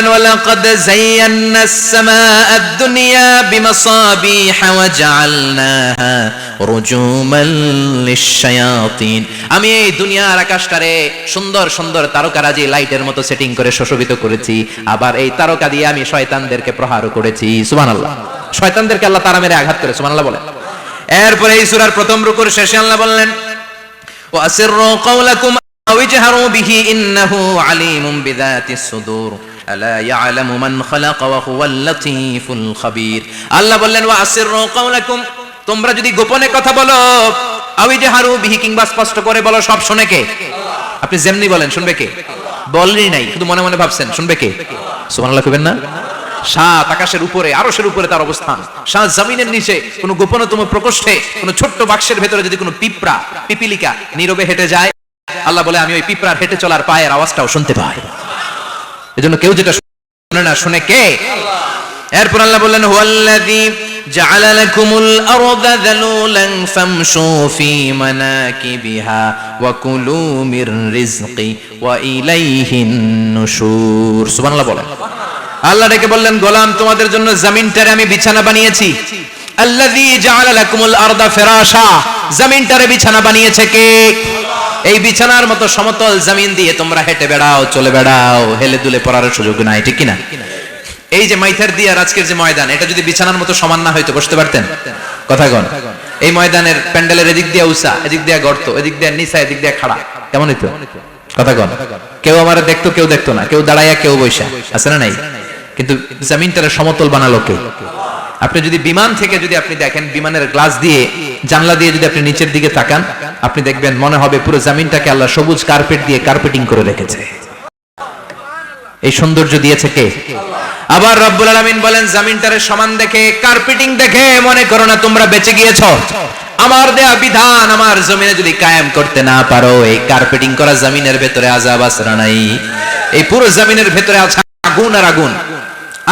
বললেন ওয়ালাকাদ যায়্যানাস সামাআদ দুনিয়া বিমাসাবিহা ওয়া জাআলনাহা রুজুমান লিশ-শায়াতিন আমি এই দুনিয়ার আকাশটারে সুন্দর সুন্দর তারকারাজি লাইটের মতো সেটিং করে সুশোভিত করেছি আবার এই তারকা দিয়ে আমি শয়তানদেরকে প্রহার করেছি সুবহানাল্লাহ শয়তানদেরকে আল্লাহ তারা মেরে আঘাত করে সুবহানাল্লাহ বলেন এরপরে এই সূরার প্রথম রুকুর শেষে আল্লাহ বললেন وأسروا قولكم أو اجهروا به إنه عليم بذات الصدور ألا يعلم من خلق وهو اللطيف الخبير আল্লাহ বললেন وأسروا قولكم তোমরা যদি গোপনে কথা বলো আওই যে হারু বিহি কিংবা স্পষ্ট করে বলো সব শুনে কে আপনি যেমনি বলেন শুনবে কে বলেনই নাই শুধু মনে মনে ভাবছেন শুনবে কে সুবহানাল্লাহ কইবেন না সাত আকাশের উপরে আরশের উপরে তার অবস্থান সাত জমিনের নিচে কোনো গোপনতম প্রকোষ্ঠে কোনো ছোট্ট বাক্সের ভেতরে যদি কোনো পিঁপড়া পিপিলিকা নীরবে হেঁটে যায় আল্লাহ বলে, আমি ওই পিঁপড়ার হেঁটে চলার পায়ের আওয়াজটাও শুনতে পাই। এজন্য কেউ যেটা শুনে না, শুনে কে? এরপর আল্লাহ বললেন, হুয়াল্লাযী আল্লাহ ডেকে বললেন, গোলাম, তোমাদের জন্য জমিনটারে আমি বিছানা বানিয়েছি। আল্লাযী জাআলা জমিনটারে বিছানা বানিয়েছে কে? এই বিছানার মতো সমতল জমিন দিয়ে তোমরা হেঁটে বেড়াও, চলে বেড়াও, হেলে দুলে পড়ার সুযোগ নাই, ঠিক কিনা? এই যে মাইথার দিয়ার আজকের যে ময়দান, এটা যদি বিছানার মতো সমান না হয়তো বসতে পারতেন? কথা কন। এই ময়দানের প্যান্ডেলের এদিক দিয়ে উষা, এদিক দিয়ে গর্ত, এদিক দিয়ে নিচা এদিক দিয়ে খাড়া, কেমন হইতো? কথা কন। কেউ আমার দেখতো, কেউ দেখতো না, কেউ দাঁড়াইয়া, কেউ বৈশা আছে না নাই? কিন্তু জমিনটারে সমতল বানালো কে? আপনি যদি বিমান থেকে যদি আপনি দেখেন, বিমানের গ্লাস দিয়ে, জানলা দিয়ে যদি আপনি নিচের দিকে তাকান আপনি দেখবেন মনে হবে পুরো জমিনটাকে আল্লাহ সবুজ কার্পেট দিয়ে কার্পেটিং করে রেখেছে। এই সৌন্দর্য দিয়েছে কে? আবার রব্বুল আলামিন বলেন, জমিনটারে সমান দেখে কার্পেটিং দেখে মনে করো না তোমরা বেঁচে গিয়েছো। আমার দেয়া বিধান আমার জমিনে যদি কায়েম করতে না পারো, এই কার্পেটিং করা জমিনের ভেতরে আজাব আসরা নাই। এই পুরো জমিনের ভেতরে আছে আগুন আর আগুন।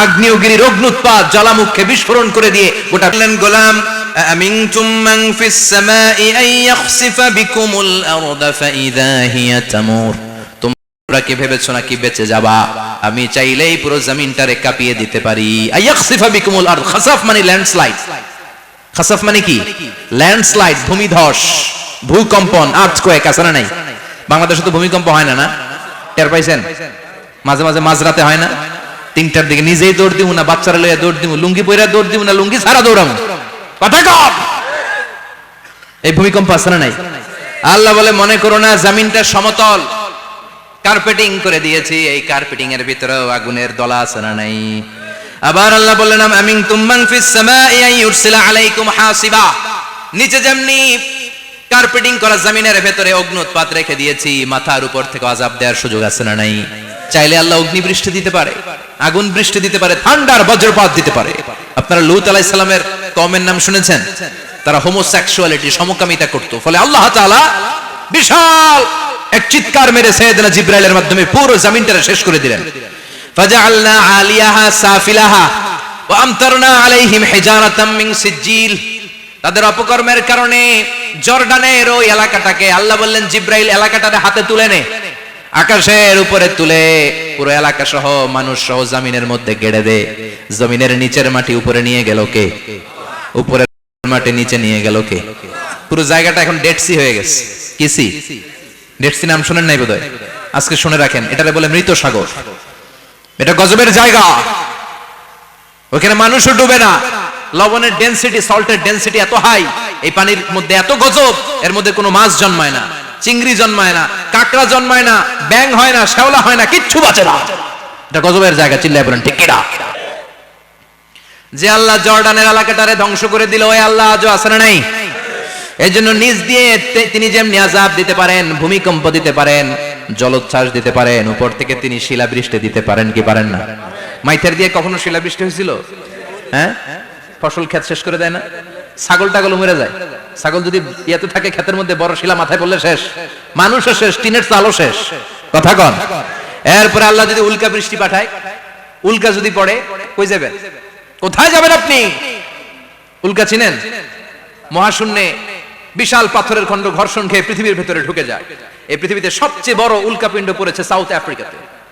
আগ্নেয়গিরির অগ্নুৎপাত জ্বালামুখে বিস্ফোরণ করে দিয়ে গোটা গোলাম أأمنتم من في السماء أن يخسف بكم الأرض فإذا هي تمور তোমরা কি ভেবেছো নাকি বেঁচে যাবা আমি চাইলেই পুরো জমিনটারে কাঁপিয়ে দিতে পারি আয়াখসিফা বিকুমুল আরদ খাসাফ মানে ল্যান্ডস্লাইড খাসাফ মানে কি ল্যান্ডস্লাইড ভূমিধস ভূকম্পন আর্থকোয়েক আছে না নাই বাংলাদেশে তো ভূমিকম্প হয় না না টের পাইছেন মাঝে মাঝে মাঝরাতে হয় না তিনটার দিকে নিজেই দৌড় দিব না বাচ্চারা লইয়া দৌড় দিব লুঙ্গি পইরা দৌড় দিব না লুঙ্গি ছাড়া দৌড়াম এই ভূমিকম্প না নাই? আল্লাহ বলে, মনে করো না, জমিনটা সমতল। কার্পেটিং করে দিয়েছি, এই কার্পেটিং এর ভিতরেও আগুনের দলা না নাই? আবার আল্লাহ বললেন আমিন তুম্মান ফিস সামাই ইউরসিলা আলাইকুম হাসিবা। নিচে যেমনি কার্পেটিং করা জমিনের ভেতরে অগ্নুৎপাত রেখে দিয়েছি, মাথার উপর থেকে আযাব দেওয়ার সুযোগ আছে না নাই? চাইলে আল্লাহ অগ্নি বৃষ্টি দিতে পারে, আগুন বৃষ্টি দিতে পারে, ঠান্ডার বজ্রপাত দিতে পারে। আপনারা লুত আলাইহিস সালামের কওমের নাম শুনেছেন? তারা হোমোসেক্সুয়ালিটি সমকামিতা করত। ফলে আল্লাহ বিশাল এক চিৎকার মেরে সৈয়দনা জিব্রাইলের মাধ্যমে পুরো জমিনটা শেষ করে দিলেন। ফাজআলনা আলিয়াহা সাফিলাহা ওয়া আমতারনা আলাইহিম হিজারাতাম মিন সিজিল তাদের অপকর্মের কারণে জর্ডানের ওই এলাকাটাকে আল্লাহ বললেন, জিব্রাইল, এলাকাটারে হাতে তুলে নে। আকাশের উপরে তুলে পুরো এলাকা সহ মানুষ সহ জমিনের মধ্যে গেড়ে দে। জমিনের নিচের মাটি উপরে নিয়ে গেল কে? উপরের মাটি নিচে নিয়ে গেল কে? পুরো জায়গাটা এখন ডেড সি হয়ে গেছে। কি সি ডেড সি নাম শুনেন নাই বোধহয়? আজকে শুনে রাখেন। এটারে বলে মৃত সাগর। এটা গজবের জায়গা। ওখানে মানুষও ডুবে না। লবণের ডেনসিটি সল্টের ডেনসিটি এত হাই এই পানির মধ্যে এত গজব, এর মধ্যে কোনো মাছ জন্মায় না। চিংড়ি জন্মায় না, কাঁকড়া জন্মায় না ব্যাং হয় না, শ্যাওলা হয় না, কিচ্ছু বাঁচে না। এটা গজবের জায়গা, চিল্লায় বলেন, ঠিক কিনা যে আল্লাহ জর্ডানের এলাকাটারে ধ্বংস করে দিল, ওই আল্লাহ আজও আসে নাই? এই জন্য নিজ দিয়ে তিনি যেমনি আজাব দিতে পারেন, ভূমিকম্প দিতে পারেন, জলোচ্ছ্বাস দিতে পারেন, উপর থেকে তিনি শিলাবৃষ্টি দিতে পারেন কি পারেন না? মাইথের দিয়ে কখনো শিলাবৃষ্টি হয়েছিল? হ্যাঁ? ফসল ক্ষেত শেষ করে দেয় না? ছাগল টাগল মরে যায়? ছাগল যদি ইয়েতে থাকে, ক্ষেতের মধ্যে বড় শিলা মাথায় পড়লে শেষ। মানুষও শেষ, টিনের চালও শেষ। কথা কন। এরপরে আল্লাহ যদি উল্কা বৃষ্টি পাঠায়, উল্কা যদি পড়ে, কই যাবেন কোথায় যাবেন আপনি? উল্কা চিনেন? মহাশূন্যে বিশাল পাথরের খণ্ড ঘর্ষণ খেয়ে পৃথিবীর ভেতরে ঢুকে যায়। এই পৃথিবীতে সবচেয়ে বড় উল্কাপিণ্ড পড়েছে সাউথ আফ্রিকাতে।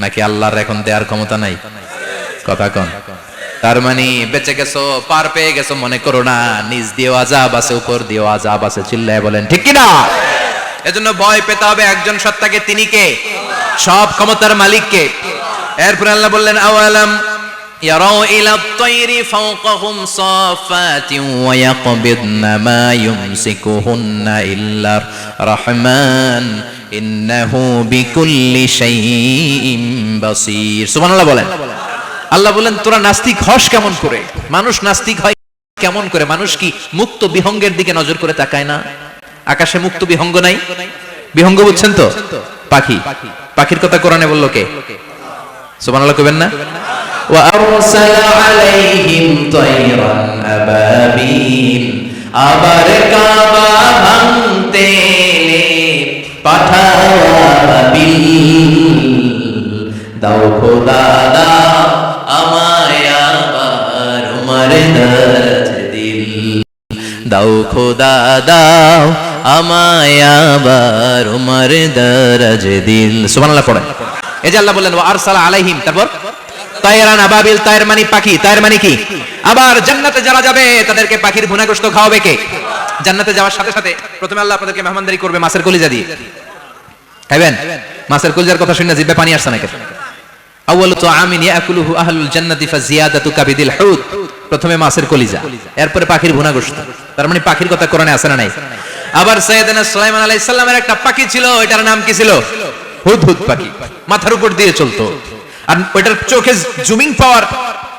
নাকি আল্লাহর এখন দেওয়ার ক্ষমতা নাই? কথা কন। তার মানে বেঁচে গেছো, পার পেয়ে গেছো, মনে করো না, নিজ দিয়েও আজাব আছে, উপর দিয়েও আজাব আছে, চিল্লায় বলেন, ঠিক কিনা? এজন্য ভয় পেতে হবে একজন সত্তাকে, তিনি কে? সব ক্ষমতার মালিক কে এরপর আল্লাহ বললেন, আওয়ালাম ইয়ারাও ইলা তায়রি ফাওকাহুম সাফাতিন ওয়া ইয়াকবিদনা মা ইউমসিকুহুন্না ইল্লা রাহমান। বলেন। আল্লাহ বলেন, তোরা নাস্তিক হস কেমন করে? মানুষ নাস্তিক হয় কেমন করে? মানুষ কি মুক্ত বিহঙ্গের দিকে নজর করে তাকায় না? আকাশে মুক্ত বিহঙ্গ নাই? বিহঙ্গ বুঝছেন তো? পাখি। পাখির কথা কোরআনে বলল কে? সুবহানাল্লাহ কবেন না? আবার কাবা ভাঙতে পাঠাবিল দাও খোদা আমায় আবার দরজ দিল দাও খোদা, দাও আমায় আবার উমার দরজ দিল সুবহানাল্লাহ পড়ে এই যে আল্লাহ বললেন, ওয়া আরসালা আলাইহিম, তারপর? তায়রান আবাবিল তায়ের মানে পাখি তায়ের মানে কি? আবার জান্নাতে যারা যাবে, তাদেরকে পাখির ভুনাগ্রস্ত খাওয়াবে কে? জান্নাতে যাওয়ার সাথে সাথে প্রথমে আল্লাহ আপনাদেরকে মেহমানদারি করবে, মাছের কলিজা দিয়ে। খাইবেন? মাছের কলিজার কথা শুনে জিব্বে পানি আসছে নাকি? আউয়ালু তুআমিন ইয়াকুলুহু আহলুল জান্নাতি ফাজিয়াদাতু কাবিদিল হুদ। প্রথমে মাছের কলিজা, এরপরে পাখির ভুনাগ্রস্ত তার মানে পাখির কথা কোরআনে আছে না নাই? আবার সাইয়েদনা সুলাইমান আলাইহিস সালামের একটা পাখি ছিল এটার নাম কি ছিল? হুদহুদ পাখি। মাথার উপর দিয়ে চলতো। আর ওইটার চোখে জুমিং পাওয়ার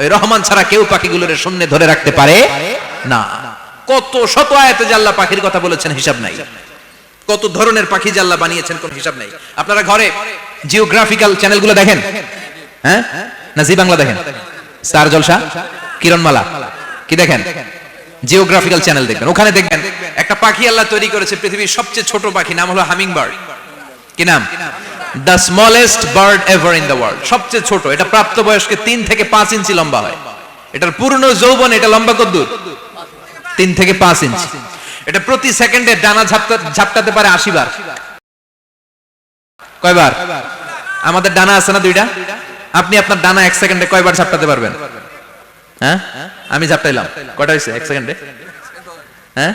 ওই রহমান ছাড়া কেউ পাখিগুলোর শূন্য ধরে রাখতে পারে? না। কত শত আয়াতে আল্লাহ পাখির কথা বলেছেন, হিসাব নাই। কত ধরনের পাখি আল্লাহ বানিয়েছেন, কোন হিসাব নাই। আপনারা ঘরে জিওগ্রাফিক্যাল চ্যানেলগুলো দেখেন? হ্যাঁ? না, জি বাংলা দেখেন। স্টার জলসা? কিরণমালা? কি দেখেন? জিওগ্রাফিক্যাল চ্যানেল দেখবেন। ওখানে দেখবেন একটা পাখি আল্লাহ তৈরি করেছে, পৃথিবীর সবচেয়ে ছোট পাখি, নাম হলো হামিং বার্ড কি নাম? The smallest bird ever in the world সবচেয়ে ছোট, এটা প্রাপ্তবয়স্কে তিন থেকে পাঁচ ইঞ্চি লম্বা হয়। এটার পূর্ণ যৌবন, এটা লম্বা কদ্দূর তিন থেকে পাঁচ ইঞ্চি। এটা প্রতি সেকেন্ডে ডানা ঝাপটা, ঝাপটাতে পারে আশি বার। কয়বার? আমাদের ডানা আছে না দুইটা? আপনি আপনার ডানা এক সেকেন্ডে কয়বার ঝাপটাতে পারবেন? হ্যাঁ? আমি ঝাপটাইলাম। কয়টা হয়েছে? এক সেকেন্ডে? হ্যাঁ?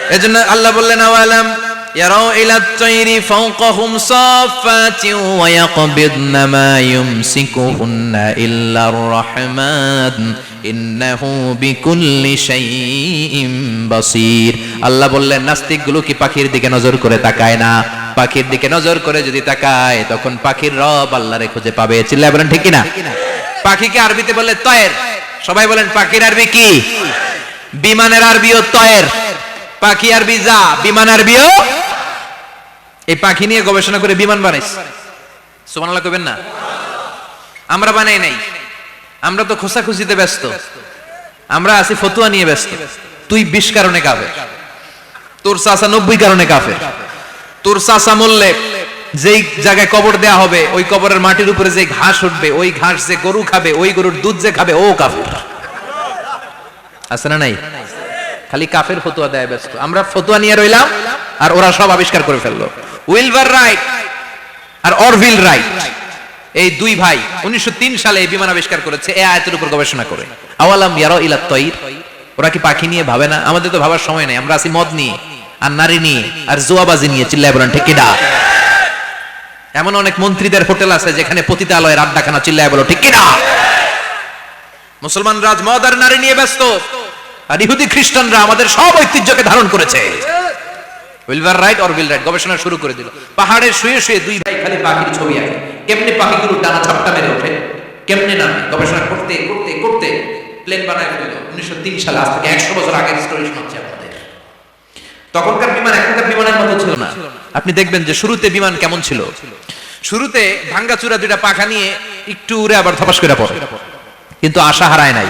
এজন্য আল্লাহ বললেন, আওয়ালাম ইয়ারাও ইলা তাইরি ফাওকাহুম সাফাতিন ওয়া ইয়াকবিদনা মা ইউমসিকুহুন্না ইল্লার রহমান। ইন্নাহু বিকুল্লি শাইইন বাসীর। আল্লাহ বললেন, নাস্তিকগুলো কি পাখির দিকে নজর করে তাকায় না? পাখির দিকে নজর করে যদি তাকায়, তখন পাখির রব আল্লাহরে খুঁজে পাবে। চিল্লায় বলেন, ঠিক না পাখিকে আরবিতে বলে তয়ের। সবাই বলেন, পাখির আরবি কি? বিমানের আরবিও তয়ের। পাখি আরবি যা বিমান আরবিও এই পাখি নিয়ে গবেষণা করে বিমান বানাইছে সুবহানাল্লাহ কইবেন না? আমরা বানাই নাই। আমরা তো খোসাখুসিতে ব্যস্ত। আমরা আছি ফতুয়া নিয়ে ব্যস্ত। তুই বিশ কারণে কাফের। তোর চাচা নব্বই কারণে কাফের। তোর চাচা মরলে যেই জায়গায় কবর দেয়া হবে, ওই কবরের মাটির উপরে যে ঘাস উঠবে, ওই ঘাস যে গরু খাবে, ওই গরুর দুধ যে খাবে, ও কাফের। আছে না নাই? খালি কাফের ফতুয়া দেয় ব্যস্ত। আমরা ফতুয়া নিয়ে রইলাম আর ওরা সব আবিষ্কার করে ফেলল। উইলভার রাইট আর অরভিল রাইট। এই দুই ভাই উনিশশো সালে এই বিমান আবিষ্কার করেছে, এ আয়তের উপর গবেষণা করে। আওয়ালাম ইয়ারো ইলা তৈর। ওরা কি পাখি নিয়ে ভাবে না? আমাদের তো ভাবার সময় নেই। আমরা আছি মদ নিয়ে, আর নারী নিয়ে, আর জুয়াবাজি নিয়ে, চিল্লায় বলেন, ঠিক কিনা এমন অনেক মন্ত্রীদের হোটেল আছে যেখানে পতিতালয়ের আড্ডাখানা চিল্লায় বলো, ঠিক কিনা মুসলমান রাজ মদ আর নারী নিয়ে ব্যস্ত। আর ইহুদি খ্রিস্টানরা আমাদের সব ঐতিহ্যকে ধারণ করেছে। গবেষণা শুরু করে দিল। পাহাড়ে শুয়ে শুয়ে দুই ভাই খালি পাখির ছবি পাখিগুলো টানা ঝাপটা মেরে ওঠে? নামে? গবেষণা করতে করতে করতে প্লেন বানায় ফেলল। উনিশশো তিন সালে, আজ থেকে একশো বছর আগের স্টোরি তখনকার বিমান এখনকার বিমানের মতো ছিল না। আপনি দেখবেন যে শুরুতে বিমান কেমন ছিল? শুরুতে ভাঙ্গাচুরা দুইটা পাখা নিয়ে একটু উড়ে আবার ধপাস করে পড়ে। কিন্তু আশা হারায় নাই।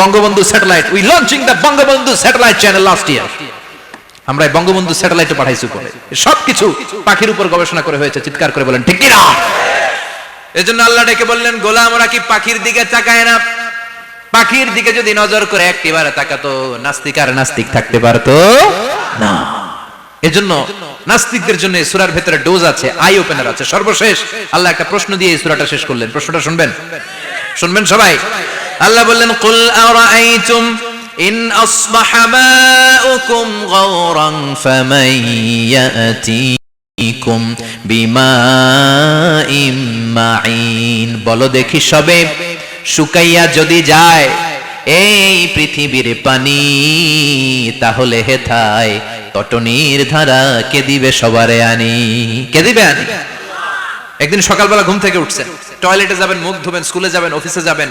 Bangabandhu satellite we launching the Bangabandhu satellite channel last year আমরা বঙ্গবন্ধু স্যাটেলাইটে পাঠাইছি উপরে। সবকিছু পাখির উপর গবেষণা করে হয়েছে, চিৎকার করে বলেন, ঠিক কিনা? এজন্য আল্লাহ ডেকে বললেন গোলাম ওরা কি পাখির দিকে তাকায় না? পাখির দিকে যদি নজর করে, একটিবারে তাকাতো, নাস্তিক আর নাস্তিক থাকতে পারতো না। এজন্য নাস্তিকদের জন্য সূরার ভেতরে ডোজ আছে, আই ওপেনার আছে। সর্বশেষ আল্লাহ একটা প্রশ্ন দিয়ে এই সূরাটা শেষ করলেন। প্রশ্নটা শুনবেন? শুনবেন সবাই? আল্লাহ বললেন, কুল আরাআইতুম ইন আসবাহা মাউকুম গাওরান ফামান ইয়াতিকুম বিমাইম মাইন বলো দেখি সবে শুকাইয়া যদি যায় এই পৃথিবীর পানি, তাহলে হেথায় তটনির ধারা কে দিবে সবারে আনি? কে দিবে আনি? একদিন সকালবেলা ঘুম থেকে উঠছেন, টয়লেটে যাবেন, মুখ ধুবেন, স্কুলে যাবেন, অফিসে যাবেন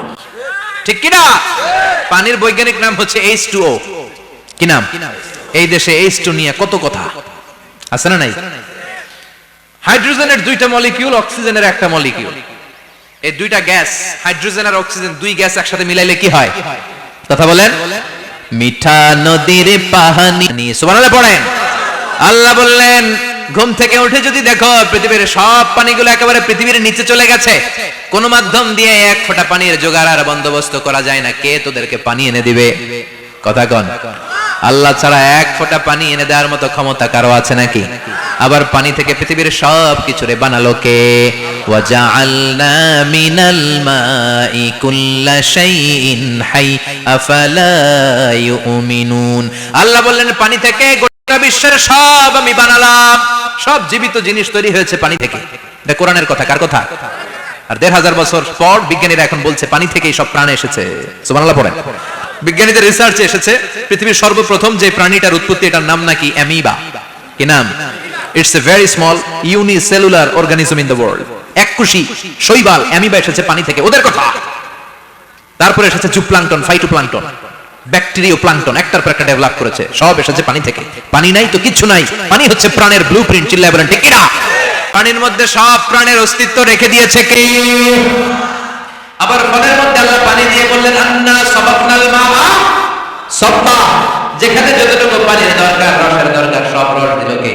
ঠিক কিনা? পানির বৈজ্ঞানিক নাম হচ্ছে এইচ টু ও কি নাম? এই দেশে এইচ টু নিয়ে কত কথা? আছে না নাই? হাইড্রোজেনের দুইটা মলিকিউল, অক্সিজেনের একটা মলিকিউল। এই দুইটা গ্যাস, হাইড্রোজেন আর অক্সিজেন, দুই গ্যাস একসাথে মিলাইলে কি হয়? কথা বলেন? মিঠা নদীর পাহানি। সুবহানাল্লাহ পড়েন। আল্লাহ বললেন ঘুম থেকে উঠে যদি দেখো পৃথিবীর সব পানিগুলো একেবারে পৃথিবীর নিচে চলে গেছে, কোন মাধ্যম দিয়ে এক ফোঁটা পানির জোগাড় আর বন্দোবস্ত করা যায় না। কে তোদেরকে পানি এনে দিবে? কথা কন। আল্লাহ ছাড়া এক ফোঁটা পানি এনে দেওয়ার মতো ক্ষমতা কারও আছে নাকি? আবার পানি থেকে পৃথিবীর সব কিছুরে বানালো কে? আল্লাহ বললেন, পানি থেকে বিশ্বের সব আমি বানালাম। সব জীবিত জিনিস তৈরি হয়েছে পানি থেকে। কোরআনের কথা, কার কথা? আর দেড় হাজার বছর পর বিজ্ঞানীরা এখন বলছে, পানি থেকেই সব প্রাণ এসেছে। সুবহানাল্লাহ পড়েন। বিজ্ঞানীদের রিসার্চে এসেছে, পৃথিবীর সর্বপ্রথম যে প্রাণীটার উৎপত্তি, এটার নাম নাকি অ্যামিবা। কি নাম? It's a very small unicellular organism in the world এককুশি শৈবাল অ্যামিবা এসেছে পানি থেকে। ওদের কথা। তারপরে এসেছে জুপ্লাংটন ফাইটোপ্লাংটন ব্যাকটেরিয়া প্লাংটন একটার পর একটা ডেভেলপ করেছে। সব এসেছে পানি থেকে। পানি নাই তো কিছু নাই। পানি হচ্ছে প্রাণের ব্লু প্রিন্ট চিল্লায় বলেন ঠিক কিনা পানির মধ্যে সব প্রাণের অস্তিত্ব রেখে দিয়েছে কে? আবার ফলের মধ্যে আল্লাহ পানি দিয়ে বললেন, আন্না সাবাবনাল মা সব্বা। যেখানে যতটুকু পানির দরকার, রসের দরকার, সব রস দিল কে?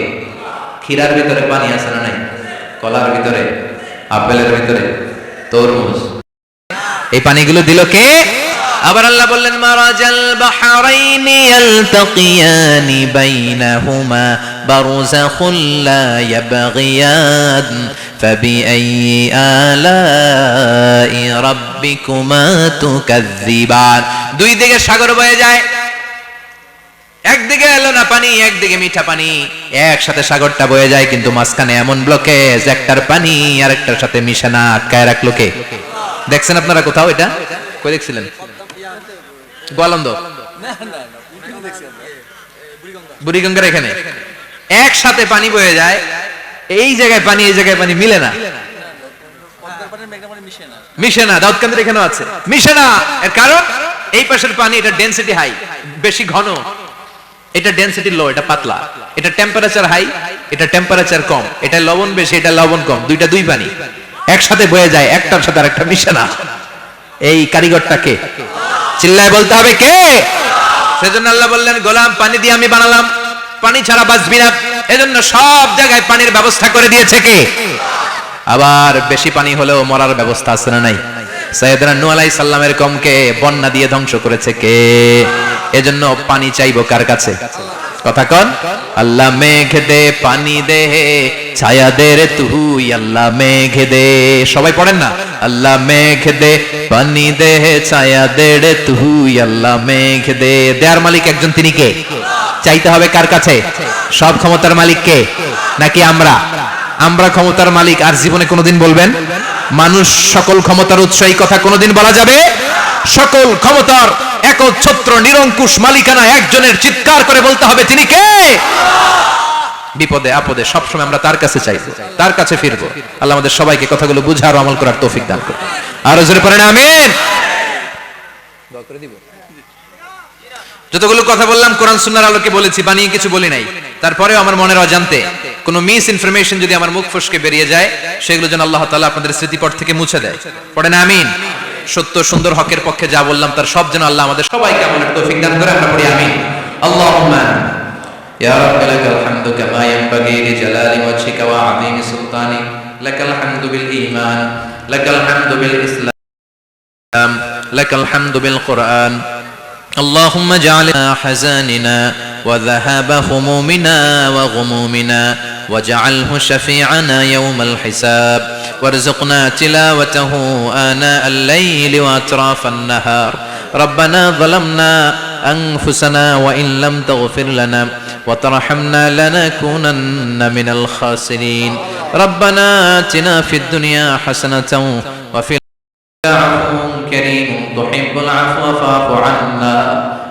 ক্ষীরার ভিতরে পানি আছে না নাই? কলার ভিতরে, আপেলের ভিতরে, তরমুজ। এই পানিগুলো দিল কে? আবার আল্লাহ বললেন মারাজাল বাহরাইনি ইয়ালতাকিয়ানি বাইনাহুমা বারযাখুল লা ইয়াবগিয়ান فبأي آلاء ربكما تكذبان দুই দিকে সাগর বয়ে যায় একদিকে এলো না পানি একদিকে মিঠা পানি একসাথে সাগরটা বয়ে যায় কিন্তু মাঝখানে এমন ব্লকেজ একটার পানি আর একটার সাথে মিশে না আটকায় রাখলো কে দেখছেন আপনারা কোথাও এটা কই দেখছিলেন গোয়ালন্দ বুড়িগঙ্গার এখানে। একসাথে পানি বয়ে যায় এই জায়গায় পানি এই জায়গায় পানি মিলে না। মিশে না। দাউদকান্দের এখানেও আছে। মিশে না। এর কারণ এই পাশের পানি এটা ডেনসিটি হাই বেশি ঘন। এটা ডেনসিটি লো এটা পাতলা। এটা টেম্পারেচার হাই এটা টেম্পারেচার কম। এটা লবণ বেশি এটা লবণ কম। দুইটা দুই পানি। একসাথে বয়ে যায় একটার সাথে আরেকটা মিশে না। এই কারিগরটা কে চিল্লায় বলতে হবে কে? সেজন্য আল্লাহ বললেন, গোলাম, পানি দিয়ে আমি বানালাম। পানি ছাড়া বাঁচবি না। এজন্য সব জায়গায় পানির ব্যবস্থা করে দিয়েছে কে? আবার বেশি পানি হলেও মরার ব্যবস্থা আছে না নাই? সৈয়দনা নূহ আলাইহিস সালামের কমকে বন্যা দিয়ে ধ্বংস করেছে কে? এজন্য পানি চাইব কার কাছে? কথা কন। আল্লাহ মেঘ দে, পানি দে ছায়া দে রে তুই আল্লাহ মেঘ দে। সবাই পড়েন না? আল্লাহ মেঘ দে, পানি দে, ছায়া দে রে তুই আল্লাহ মেঘ দে। দেয়ার মালিক একজন, তিনি কে? চাইতে হবে কার কাছে? সব ক্ষমতার মালিক কে? নাকি আমরা? আমরা ক্ষমতার মালিক, আর জীবনে কোনোদিন বলবেন? মানুষ সকল ক্ষমতার উৎস, এই কথা কোনোদিন বলা যাবে? সকল ক্ষমতার একচ্ছত্র, নিরঙ্কুশ মালিকানা একজনের চিৎকার করে বলতে হবে, তিনি কে? বিপদে, আপদে, সবসময় আমরা তার কাছে চাইব, তার কাছে ফিরবো। আল্লাহ আমাদের সবাইকে কথাগুলো বুঝার আমল করার তৌফিক দান করুন। আরও জোরে পড়েন, আমিন। যতগুলো কথা বললাম, কোরআন সুন্নাহর আলোকে বলেছি, বানিয়ে কিছু বলি নাই। তারপরেও আমার মনের অজান্তে কোনো মিস ইনফরমেশন যদি আমার মুখ ফসকে বেরিয়ে যায়, সেগুলো যেন আল্লাহ তাআলা আপনাদের স্মৃতিপট থেকে মুছে দেয়। পড়েন, আমিন। সত্য, সুন্দর হকের পক্ষে যা বললাম, তার সব যেন আল্লাহ আমাদের সবাইকে আমলের তৌফিক দান করে, আমরা পড়ি, আমিন। আল্লাহুম্মা يا رب لك الحمد كما ينبغي لجلال وجهك وعظيم سلطانك لك الحمد بالإيمان لك الحمد بالإسلام لك الحمد بالقرآن. اللهم اجعل حزاننا وذهاب همومنا وغمومنا واجعله شفيعنا يوم الحساب. وارزقنا تلاوته آناء الليل وأطراف النهار. ربنا ظلمنا أنفسنا وإن لم تغفر لنا وترحمنا لنكونن من الخاسرين. ربنا آتنا في الدنيا حسنة وفي عفو كريم تحب العفو فاعف عنا.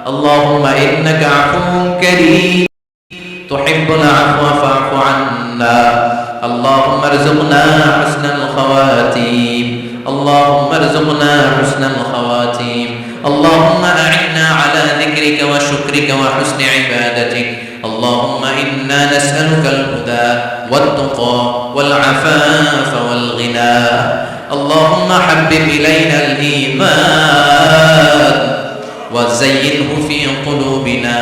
اللهم إنك عفو كريم تحب العفو فاعف عنا. اللهم ارزقنا حسن الخواتيم. اللهم ارزقنا حسن الخواتيم. اللهم أعنا على ذكرك وشكرك وحسن عبادتك. اللهم إنا نسألك الهدى والتقى والعفاف والغنى. اللهم حبب إلينا الإيمان وزينه في قلوبنا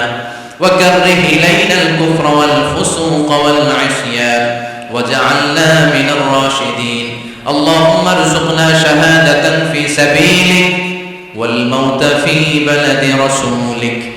وكره إلينا الكفر والفسوق والعصيان وجعلنا من الراشدين. اللهم ارزقنا شهادة في سبيلك والموت في بلد رسولك.